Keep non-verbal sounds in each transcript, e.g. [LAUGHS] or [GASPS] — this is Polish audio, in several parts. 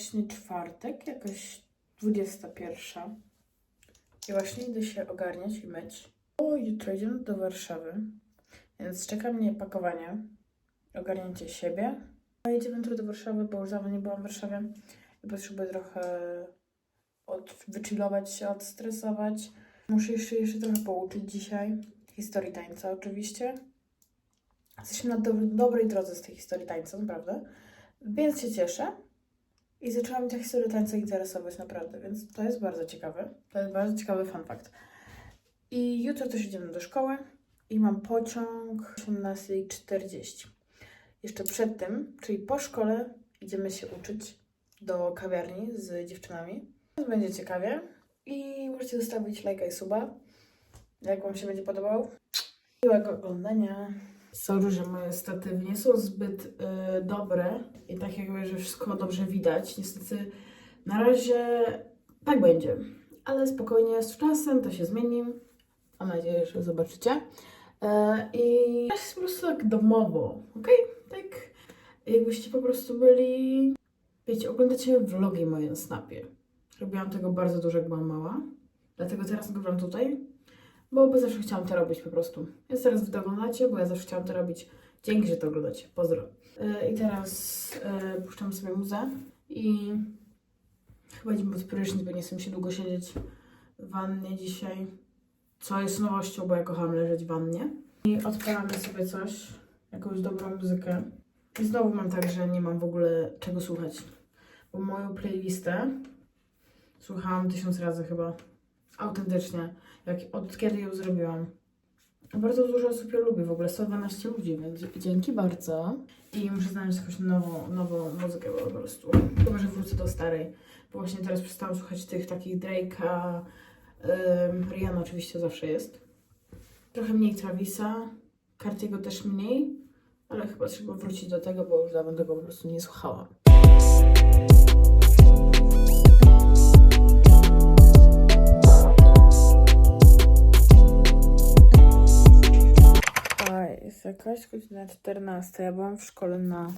Właśnie czwartek, jakaś 21. I właśnie idę się ogarniać i myć. O, jutro idziemy do Warszawy, więc czeka mnie pakowanie, ogarnięcie siebie. A jedziemy jutro do Warszawy, bo już dawno nie byłam w Warszawie i potrzebuję trochę od, wychillować się, odstresować. Muszę jeszcze, jeszcze trochę pouczyć dzisiaj. Historii tańca oczywiście. Jesteśmy na do, dobrej drodze z tej historii tańca, naprawdę. Więc się cieszę. I zaczęła mnie ta historia tańca interesować naprawdę, więc to jest bardzo ciekawe. To jest bardzo ciekawy fun fact. I jutro też idziemy do szkoły i mam pociąg o 18.40. Jeszcze przed tym, czyli po szkole, idziemy się uczyć do kawiarni z dziewczynami. Będzie ciekawie. I możecie zostawić lajka i suba, jak Wam się będzie podobał. Miłego oglądania. Sorry, że moje statywy nie są zbyt y, dobre i tak jakby, że wszystko dobrze widać. Niestety na razie tak będzie. Ale spokojnie, z czasem to się zmieni. Mam nadzieję, że zobaczycie. E, I jest po prostu tak domowo, ok? Tak jakbyście po prostu byli... Wiecie, oglądacie vlogi moje na Snapie. Robiłam tego bardzo dużo, jak byłam mała. Dlatego teraz nagrywam tutaj, bo, zawsze chciałam to robić po prostu. Więc teraz wy to oglądacie, bo ja zawsze chciałam to robić. Dzięki, że to oglądacie. Pozdro. Yy, I teraz yy, puszczam sobie muzę i chyba idziemy pod prysznic, bo nie chcę się długo siedzieć w wannie dzisiaj. Co jest nowością, bo ja kocham leżeć w wannie. I odpalamy sobie coś, jakąś dobrą muzykę. I znowu mam tak, że nie mam w ogóle czego słuchać. Bo moją playlistę słuchałam tysiąc razy chyba. Autentycznie. Jak, od kiedy ją zrobiłam. Bardzo dużo osób ją lubi, w ogóle 112 ludzi, więc dzięki bardzo. I muszę znaleźć jakąś nową, nową muzykę po prostu. Chyba, że wrócę do starej. Bo właśnie teraz przestałam słuchać tych takich Drake'a. Rihanna oczywiście zawsze jest. Trochę mniej Travisa. Cartiego też mniej. Ale chyba trzeba wrócić do tego, bo już dawno tego po prostu nie słuchałam. Jest jakaś godzina 14. Ja byłam w szkole na,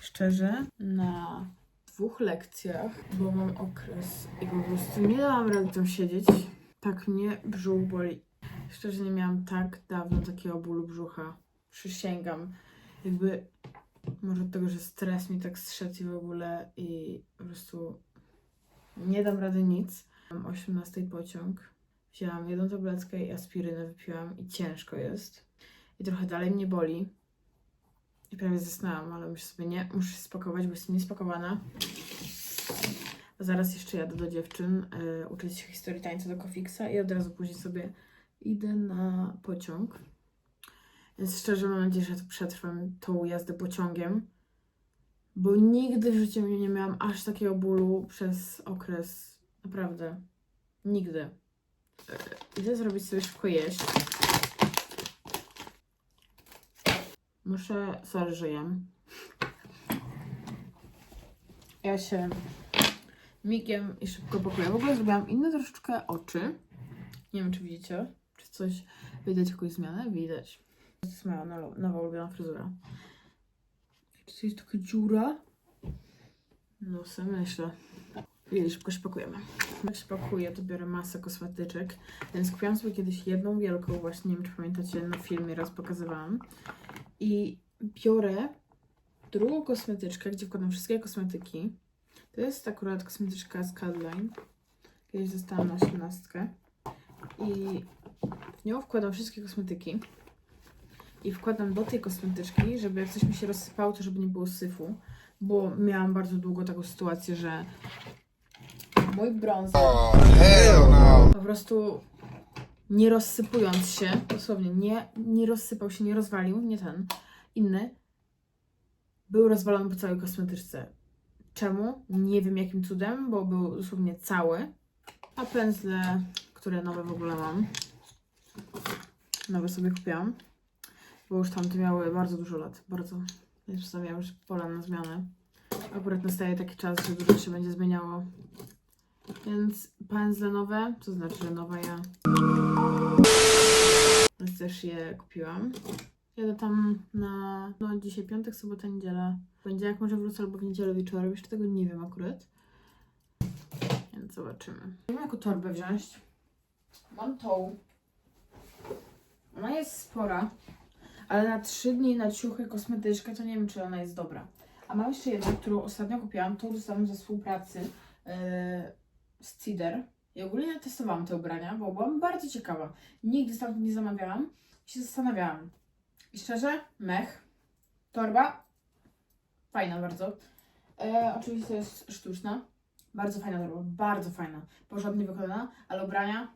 szczerze, na dwóch lekcjach, bo mam okres i po prostu nie dałam rady tam siedzieć. Tak mnie brzuch boli. Szczerze, nie miałam tak dawno takiego bólu brzucha. Przysięgam. Jakby, może od tego, że stres mi tak zszedł i w ogóle i po prostu nie dam rady nic. Mam 18 pociąg. Wzięłam jedną tabletkę i aspirynę wypiłam i ciężko jest. I trochę dalej mnie boli. I prawie zasnęłam, ale muszę sobie nie, muszę się spakować, bo jestem niespakowana. Zaraz jeszcze jadę do dziewczyn y, uczyć się historii tańca do Kofiksa i od razu później sobie idę na pociąg. Więc szczerze mam nadzieję, że przetrwam tą jazdę pociągiem, bo nigdy w życiu nie miałam aż takiego bólu przez okres, naprawdę, nigdy. Y, Idę zrobić sobie szybko jeść. Muszę, sorry. Ja się migiem i szybko pakuję. W ogóle zrobiłam inne troszeczkę oczy. Nie wiem, czy widzicie. Czy coś widać jakąś zmianę? Widać. To jest moja nowa ulubiona fryzura. Czy to jest taka dziura? No, sobie myślę. I szybko się pakujemy. Jak się pakuję, to biorę masę kosmetyczek. Więc kupiłam sobie kiedyś jedną wielką, właśnie nie wiem, czy pamiętacie, na filmie raz pokazywałam. I biorę drugą kosmetyczkę, gdzie wkładam wszystkie kosmetyki. To jest akurat kosmetyczka z Cadline. Kiedyś dostałam na 18. I w nią wkładam wszystkie kosmetyki. I wkładam do tej kosmetyczki, żeby jak coś mi się rozsypało, to żeby nie było syfu. Bo miałam bardzo długo taką sytuację, że mój brąz Hell no. po prostu nie rozsypując się, dosłownie nie, nie rozsypał się, nie rozwalił, nie ten, inny, był rozwalony po całej kosmetyczce. Czemu? Nie wiem jakim cudem, bo był dosłownie cały. A pędzle, które nowe w ogóle mam, nowe sobie kupiłam, bo już tamte miały bardzo dużo lat, bardzo. Więc miałam już pola na zmianę. Akurat nastaje taki czas, że dużo się będzie zmieniało. Więc pędzle nowe, to znaczy, że nowe ja. Więc też je kupiłam. Jadę tam na, no dzisiaj piątek, sobota, niedziela. W poniedziałek może wrócę albo w niedzielę wieczorem, jeszcze tego nie wiem akurat. Więc zobaczymy. Nie wiem jaką torbę wziąć. Mam tą. Ona jest spora, ale na trzy dni na ciuchy, kosmetyczkę to nie wiem, czy ona jest dobra. A mam jeszcze jedną, którą ostatnio kupiłam, tą dostałam ze współpracy yy, z Cider. I ogólnie testowałam te ubrania, bo byłam bardzo ciekawa. Nigdy stamtąd nie zamawiałam i się zastanawiałam. I szczerze, mech. Torba. Fajna bardzo. E, oczywiście jest sztuczna. Bardzo fajna torba, bardzo fajna. Porządnie wykonana, ale ubrania.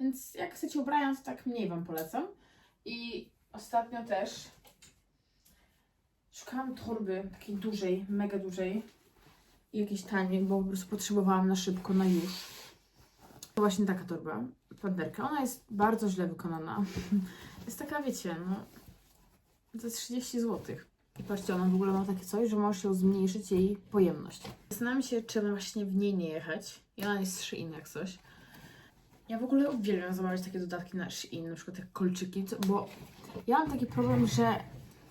Więc jak chcecie ubrania, to tak mniej Wam polecam. I ostatnio też szukałam torby takiej dużej, mega dużej. I jakiejś taniej, bo po prostu potrzebowałam na szybko, na już. To właśnie taka torba, panderka. Ona jest bardzo źle wykonana. [LAUGHS] Jest taka, wiecie, no, za 30 zł. I patrzcie, ona w ogóle ma takie coś, że możesz ją zmniejszyć jej pojemność. Zastanawiam się, czy właśnie w niej nie jechać. I ona jest Shein jak coś. Ja w ogóle uwielbiam zamawiać takie dodatki na Shein, na przykład jak kolczyki, bo ja mam taki problem, że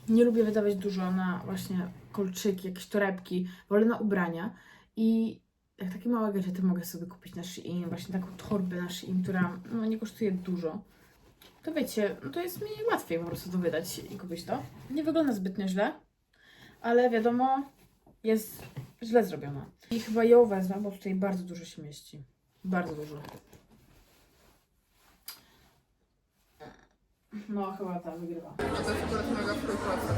nie lubię wydawać dużo na właśnie kolczyki, jakieś torebki, wolę na ubrania. I jak takie małe gadżety mogę sobie kupić na Shein, właśnie taką torbę na Shein, która no, nie kosztuje dużo, to wiecie, no to jest mi łatwiej po prostu to wydać i kupić to. Nie wygląda zbytnio źle, ale wiadomo, jest źle zrobiona. I chyba ją wezmę, bo tutaj bardzo dużo się mieści. Bardzo dużo. No, chyba ta wygrywa. To jest akurat mega frustracja.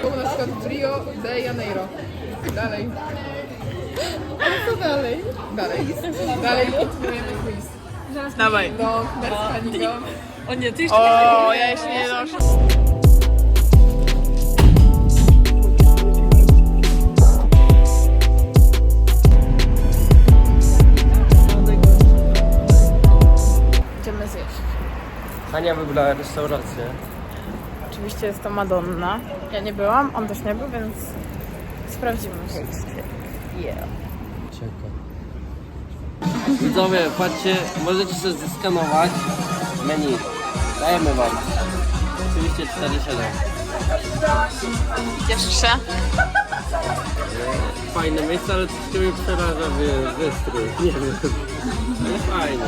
Było na przykład Trio de Janeiro. Dalej. Ale co dalej? Dalej. Dalej kontynuujemy quiz. Dawaj. Do Merskanigo. O nie, ty jeszcze O, ja jeszcze nie doszłam. Hania wybrała restaurację. Oczywiście jest to Madonna. Ja nie byłam, on też nie był, więc sprawdzimy. Yeah. Czeka. Widzowie, patrzcie, możecie sobie zeskanować menu. Dajemy wam. Oczywiście 4,7. Cieszysz się? Fajne miejsce, ale troszkę mnie przeraża wy, wystrój. Nie wiem. Ale fajnie.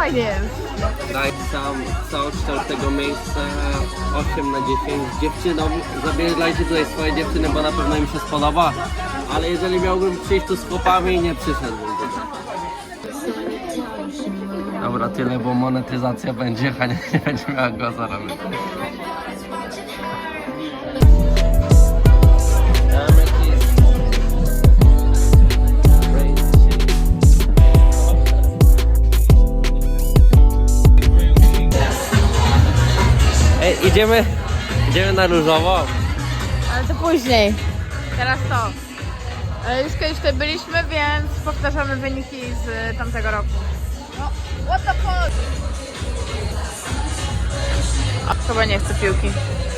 Fajnie jest. Daj sam całokształt tego miejsca 8 na 10. Dziewczynom, zabierajcie tutaj swoje dziewczyny, bo na pewno im się spodoba. Ale jeżeli miałbym przyjść tu z chłopami, nie przyszedłbym. Dobra, tyle, bo monetyzacja będzie, Hania nie będzie miała go zarobić. Idziemy, idziemy na różowo. Ale to później. Teraz to. E, Już kiedyś tutaj byliśmy, więc powtarzamy wyniki z tamtego roku. No, what the fuck? A, chyba nie chcę piłki.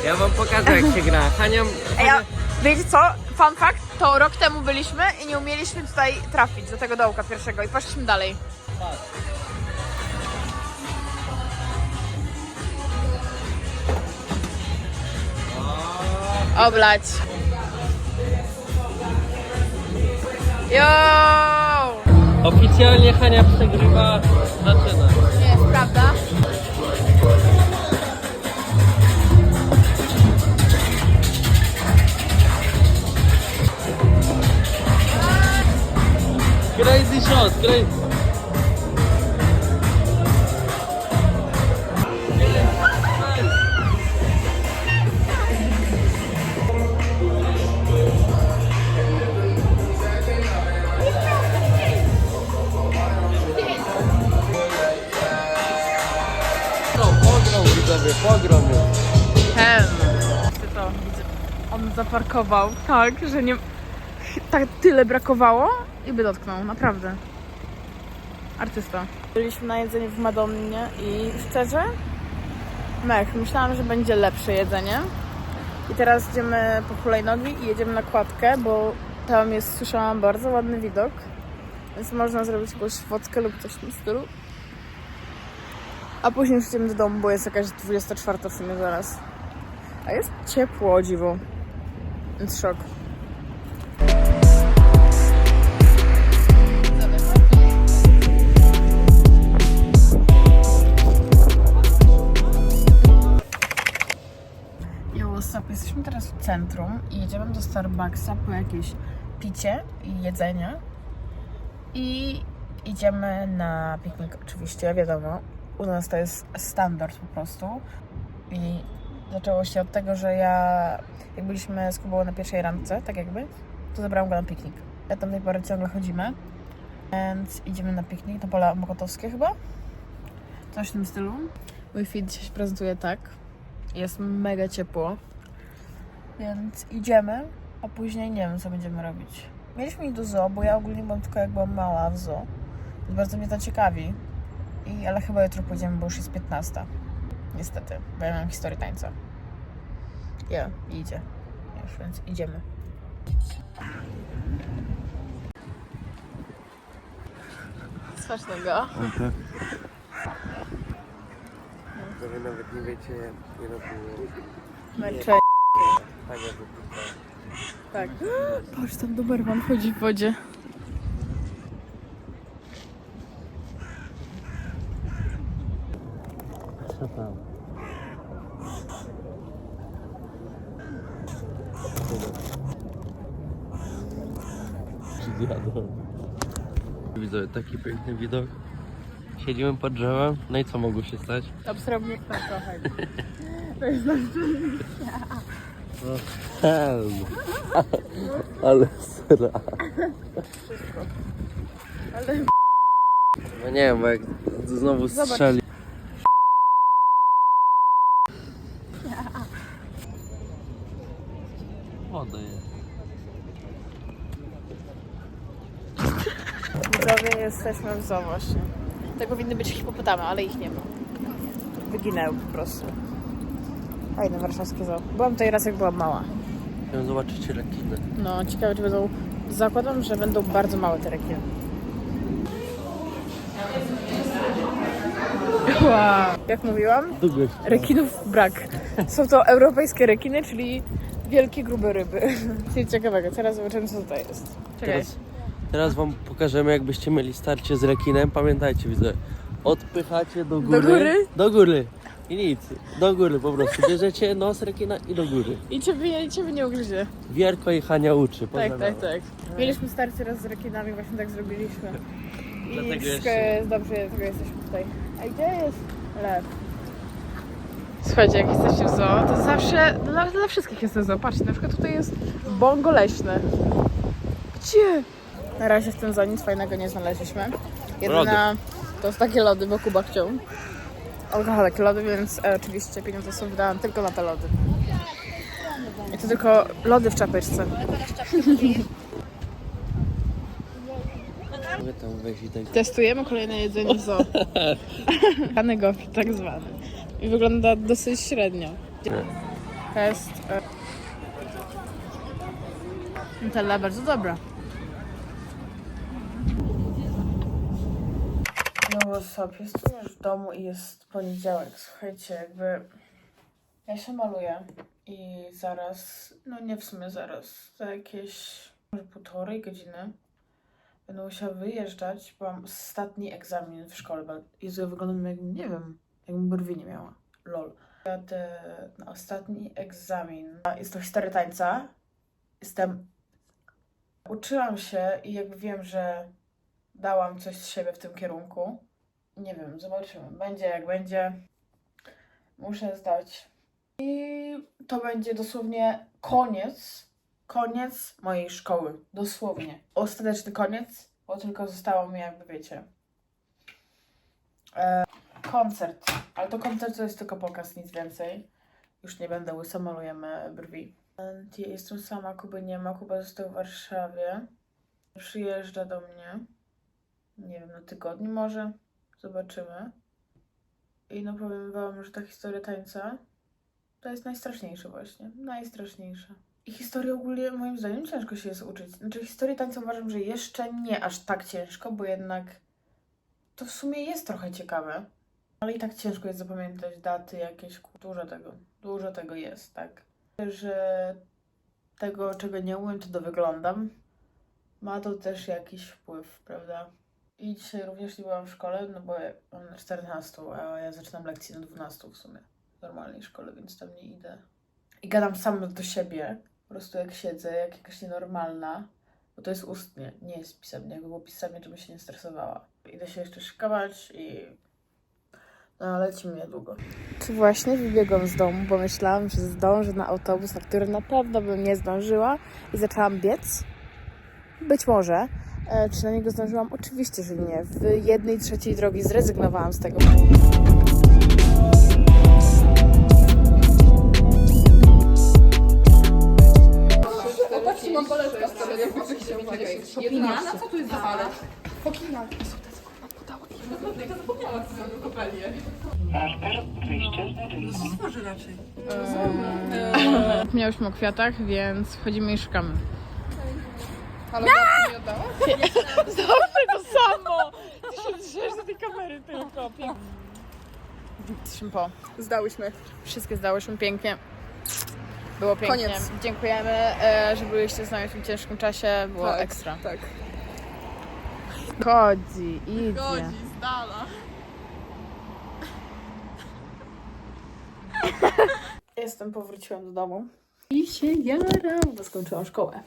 Ja wam pokażę jak się gra. Hania, Ej, a wiecie co? Fun fact, to rok temu byliśmy i nie umieliśmy tutaj trafić do tego dołka pierwszego i poszliśmy dalej. Oblać. Yo! oficjalnie Hania przegrywa, zaczyna. Nie jest prawda. Crazy shot, crazy. Pogrom jest. Ty to widzę. On zaparkował tak, że nie. Tak tyle brakowało i by dotknął, naprawdę. Artysta. Byliśmy na jedzeniu w Madonnie i szczerze, mech. Myślałam, że będzie lepsze jedzenie. I teraz idziemy po hulajnogi i jedziemy na kładkę, bo tam jest, słyszałam, bardzo ładny widok. Więc można zrobić jakąś fotkę lub coś w tym stylu. A później już idziemy do domu, bo jest jakaś 24 w sumie zaraz. A jest ciepło, dziwo. Więc szok. Up? Jesteśmy teraz w centrum i jedziemy do Starbucksa po jakieś picie i jedzenie. I idziemy na piknik oczywiście, wiadomo. U nas to jest standard po prostu. I zaczęło się od tego, że ja, jak byliśmy z Kubą na pierwszej randce, tak jakby, to zabrałam go na piknik. Ja tam tej pory ciągle chodzimy. Więc idziemy na piknik na pola Mokotowskie chyba. Coś w tym stylu. Mój feed się prezentuje tak. Jest mega ciepło. Więc idziemy, a później nie wiem, co będziemy robić. Mieliśmy iść do zoo, bo ja ogólnie byłam tylko jak byłam mała w zoo. Więc bardzo mnie to ciekawi. I, ale chyba jutro pójdziemy, bo już jest 15. Niestety, bo ja mam historię tańca. Ja, idzie. Już, więc idziemy. Smacznego. To wy nawet nie wiecie, ile było. Męczenie. Tak Tak. [GASPS] Patrz, tam Doberman chodzi w wodzie. [LAUGHS] Widzę taki piękny widok. Siedzimy pod drzewem, no i co mogło się stać? Obserwuję tam trochę. [LAUGHS] Helm. [LAUGHS] Ale sra. Ale No nie wiem, bo jak znowu strzeli. Woda jest. widzowie jesteśmy w zoo właśnie. Tego winny być hipopotamy, ale ich nie ma. Wyginęły po prostu. Fajne warszawskie zoo. Byłam tutaj raz jak byłam mała. Chciałem zobaczyć rekiny. No, ciekawe czy będą... Zakładam, że będą bardzo małe te rekiny. Wow. Jak mówiłam, Długo rekinów brak. Są to europejskie rekiny, czyli wielkie, grube ryby. [LAUGHS] Coś ciekawego. Teraz zobaczymy, co tutaj jest. Czekaj. Teraz, teraz wam pokażemy, jakbyście mieli starcie z rekinem. Pamiętajcie, widzę. Odpychacie do góry. góry? Do góry. I nic. Do góry po prostu. Bierzecie nos rekina i do góry. I ciebie, i ciebie nie ugryzie. Wierko i Hania uczy. Tak, tak, tak. Mieliśmy starcie raz z rekinami, właśnie tak zrobiliśmy. I Dlatego wszystko jeszcze- jest dobrze, dlatego jesteśmy tutaj. A gdzie jest lew? Słuchajcie, jak jesteście w zoo, to zawsze, dla, dla wszystkich jest zoo. Patrzcie, na przykład tutaj jest bongo. Gdzie? Na razie w tym zoo nic fajnego nie znaleźliśmy. Jedyna to jest takie lody, bo Kuba chciał. Alkoholek lody, więc e, oczywiście pieniądze są wydane tylko na te lody. I to tylko lody w czapeczce. Tak. Testujemy kolejne jedzenie w zoo. [LAUGHS] Pany gofr, tak zwany. I wygląda dosyć średnio. Jest e, Nutella bardzo dobra. No sobie, jestem już w domu i jest poniedziałek. Słuchajcie, jakby ja się maluję i zaraz, no nie w sumie zaraz, za jakieś może półtorej godziny Będę musiała wyjeżdżać, bo mam ostatni egzamin w szkole. Jezu, ja wyglądam jakbym, nie wiem, jakbym brwi nie miała. Lol. Jadę na ostatni egzamin. Jest to historia tańca. Jestem... Uczyłam się i jakby wiem, że dałam coś z siebie w tym kierunku. Nie wiem, zobaczymy. Będzie jak będzie. Muszę zdać. I to będzie dosłownie koniec koniec mojej szkoły. Dosłownie. Ostateczny koniec, bo tylko zostało mi jakby, wiecie, e, koncert. Ale to koncert to jest tylko pokaz, nic więcej. Już nie będę łysa, malujemy brwi. Ja jestem sama, Kuby nie ma. Kuba został w Warszawie. Przyjeżdża do mnie. Nie wiem, na tygodniu może. Zobaczymy. I no powiem wam, że ta historia tańca to jest najstraszniejsze właśnie. Najstraszniejsze. I historię ogólnie moim zdaniem ciężko się jest uczyć. Znaczy historię tańca uważam, że jeszcze nie aż tak ciężko, bo jednak to w sumie jest trochę ciekawe. Ale i tak ciężko jest zapamiętać daty jakieś, dużo tego, dużo tego jest, tak. Że tego, czego nie umiem, to dowyglądam. Ma to też jakiś wpływ, prawda? I dzisiaj również nie byłam w szkole, no bo ja mam na 14, a ja zaczynam lekcje na 12 w sumie. W normalnej szkole, więc tam nie idę. I gadam sam do siebie, po prostu jak siedzę, jak jakaś nienormalna. Bo to jest ustnie, nie jest pisemnie. Jakby było pisemnie, to bym się nie stresowała. Idę się jeszcze szykować i... No, lecimy niedługo. Czy właśnie wybiegłam z domu, bo myślałam, że zdążę na autobus, na który na pewno bym nie zdążyła i zaczęłam biec? Być może. E, czy na niego zdążyłam? Oczywiście, że nie. W jednej trzeciej drogi zrezygnowałam z tego. Patrzcie, mam poleckę. Fokinia? Na co tu jest zapalać? Fokina. Miałyśmy o kwiatach, więc wchodzimy i szukamy. No! nie oddała? to samo! Ty się drzesz do tej kamery tylko. Pięknie. po. Zdałyśmy. Wszystkie zdałyśmy pięknie. Było pięknie. Koniec. Dziękujemy, e, że byliście z nami w tym ciężkim czasie. Było Tak, ekstra. Tak. Godzi, idzie. Dala. Jestem, powróciłam do domu. I się jaram, bo skończyłam szkołę.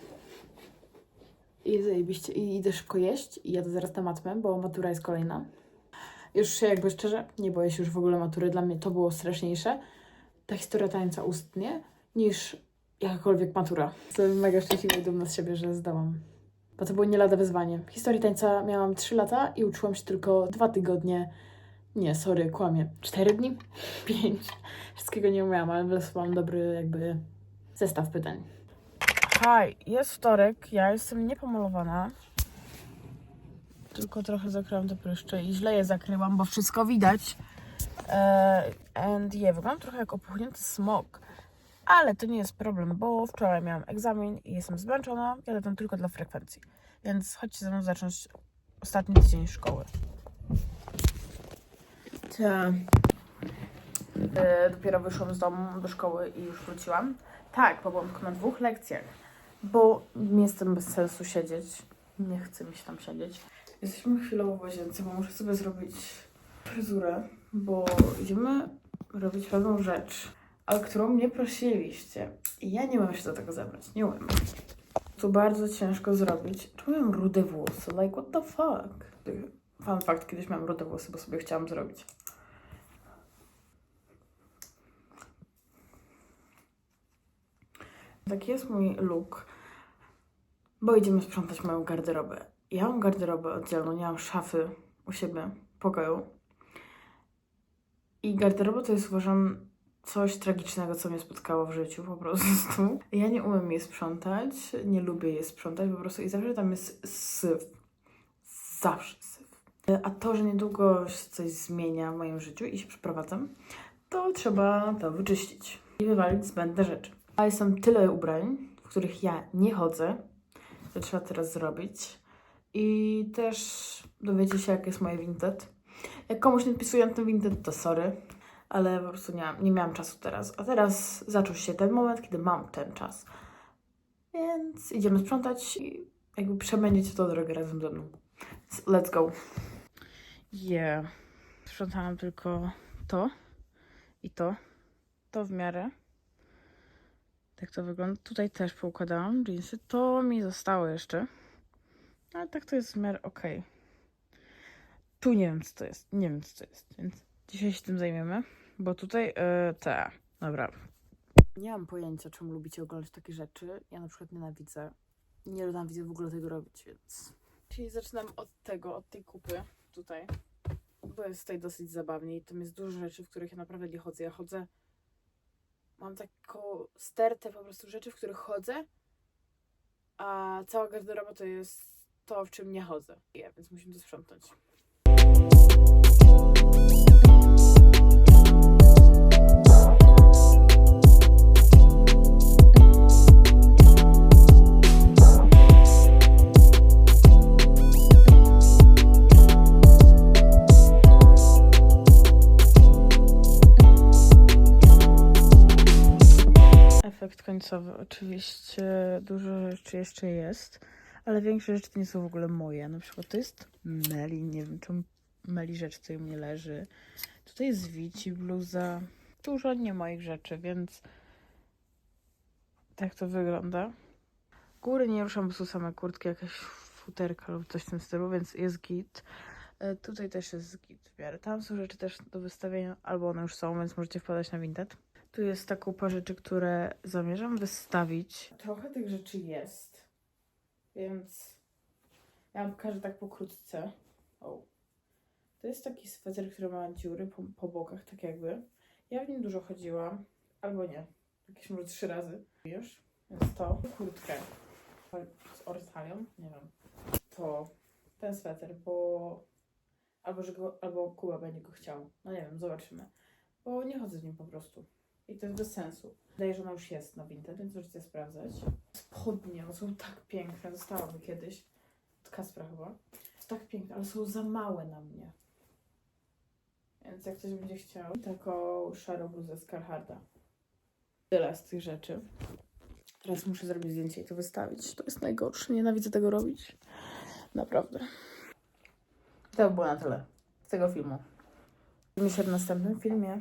I zajebiście. I idę szybko jeść i jadę zaraz na matmę, bo matura jest kolejna. Już się jakby szczerze, nie boję się już w ogóle matury. Dla mnie to było straszniejsze. Ta historia tańca ustnie, niż jakakolwiek matura. Jestem mega szczęśliwa i dumna z siebie, że zdałam. Bo to było nie lada wyzwanie. Historii tańca miałam 3 lata i uczyłam się tylko 2 tygodnie. Nie, sorry, kłamie. 4 dni? [LAUGHS] 5. Wszystkiego nie umiałam, ale wylosowałam dobry jakby zestaw pytań. Hej, jest wtorek, ja jestem niepomalowana. Tylko trochę zakryłam te pryszcze i źle je zakryłam, bo wszystko widać. Eee, and yeah, wyglądam trochę jak opuchnięty smok. Ale to nie jest problem, bo wczoraj miałam egzamin i jestem zmęczona. Jadę tam tylko dla frekwencji. Więc chodźcie ze mną zacząć ostatni tydzień szkoły. Ta. E, dopiero wyszłam z domu do szkoły i już wróciłam. Tak, bo byłam tylko na dwóch lekcjach, bo nie jestem bez sensu siedzieć. Nie chce mi się tam siedzieć. Jesteśmy chwilowo w łazience, bo muszę sobie zrobić fryzurę, bo idziemy robić pewną rzecz, o którą mnie prosiliście. I ja nie umiem się do tego zabrać, nie umiem. To bardzo ciężko zrobić. Czemu mam rude włosy? Like, what the fuck? Fun fact, kiedyś miałam rude włosy, bo sobie chciałam zrobić. Taki jest mój look, bo idziemy sprzątać moją garderobę. Ja mam garderobę oddzielną, nie mam szafy u siebie pokoju. I garderoba to jest uważam coś tragicznego, co mnie spotkało w życiu po prostu. [LAUGHS] Ja nie umiem jej sprzątać, nie lubię jej sprzątać po prostu i zawsze tam jest syf. Zawsze syf. A to, że niedługo się coś zmienia w moim życiu i się przeprowadzam, to trzeba to wyczyścić i wywalić zbędne rzeczy. A jest tam tyle ubrań, w których ja nie chodzę, to trzeba teraz zrobić. I też dowiecie się, jak jest moje Vinted. Jak komuś nie odpisuję na tym Vinted, to sorry, ale po prostu nie, nie miałam czasu teraz. A teraz zaczął się ten moment, kiedy mam ten czas. Więc idziemy sprzątać i jakby przebędziecie to drogę razem ze mną. Let's go. Yeah. Sprzątałam tylko to i to. To w miarę. Tak to wygląda. Tutaj też poukładałam jeansy. To mi zostało jeszcze. Ale tak to jest w miarę okej. Tu nie wiem, co to jest. Nie wiem, co to jest. Więc dzisiaj się tym zajmiemy. Bo tutaj yy, te. Dobra. Nie mam pojęcia, czemu lubicie oglądać takie rzeczy. Ja na przykład nienawidzę. Nie nienawidzę w ogóle tego robić, więc... Czyli zaczynam od tego, od tej kupy tutaj. Bo jest tutaj dosyć zabawnie i tam jest dużo rzeczy, w których ja naprawdę nie chodzę. Ja chodzę mam taką stertę po prostu rzeczy, w których chodzę, a cała garderoba to jest to, w czym nie chodzę. Ja, więc musimy to sprzątać. Końcowy. Oczywiście dużo rzeczy jeszcze jest, ale większość rzeczy nie są w ogóle moje. Na przykład to jest Meli, nie wiem czemu Meli rzecz tutaj u mnie leży. Tutaj jest Wici, bluza. Dużo nie moich rzeczy, więc tak to wygląda. Góry nie ruszam, bo są same kurtki, jakaś futerka lub coś w tym stylu, więc jest git. E, Tutaj też jest git w miarę. Tam są rzeczy też do wystawienia, albo one już są, więc możecie wpadać na Vinted. Tu jest ta kupa rzeczy, które zamierzam wystawić. Trochę tych rzeczy jest, więc ja wam pokażę tak pokrótce. O. To jest taki sweter, który ma dziury po, po bokach, tak jakby. Ja w nim dużo chodziłam, albo nie. Jakieś może trzy razy już. Więc to kurtkę z orsalią, nie wiem. To ten sweter, bo albo, że go, albo Kuba będzie go chciał. No nie wiem, zobaczymy. Bo nie chodzę w nim po prostu. I to jest bez sensu. Wydaje, że ona już jest na Vinted, więc możecie sprawdzać. Spodnie, one są tak piękne. Dostałaby kiedyś. Od Kaspra chyba. Tak piękne, ale są za małe na mnie. Więc jak ktoś będzie chciał, taką szarą bluzę z Carharda. Tyle z tych rzeczy. Teraz muszę zrobić zdjęcie i to wystawić. To jest najgorsze. Nienawidzę tego robić. Naprawdę. To by było na tyle z tego filmu. Widzimy się w następnym filmie.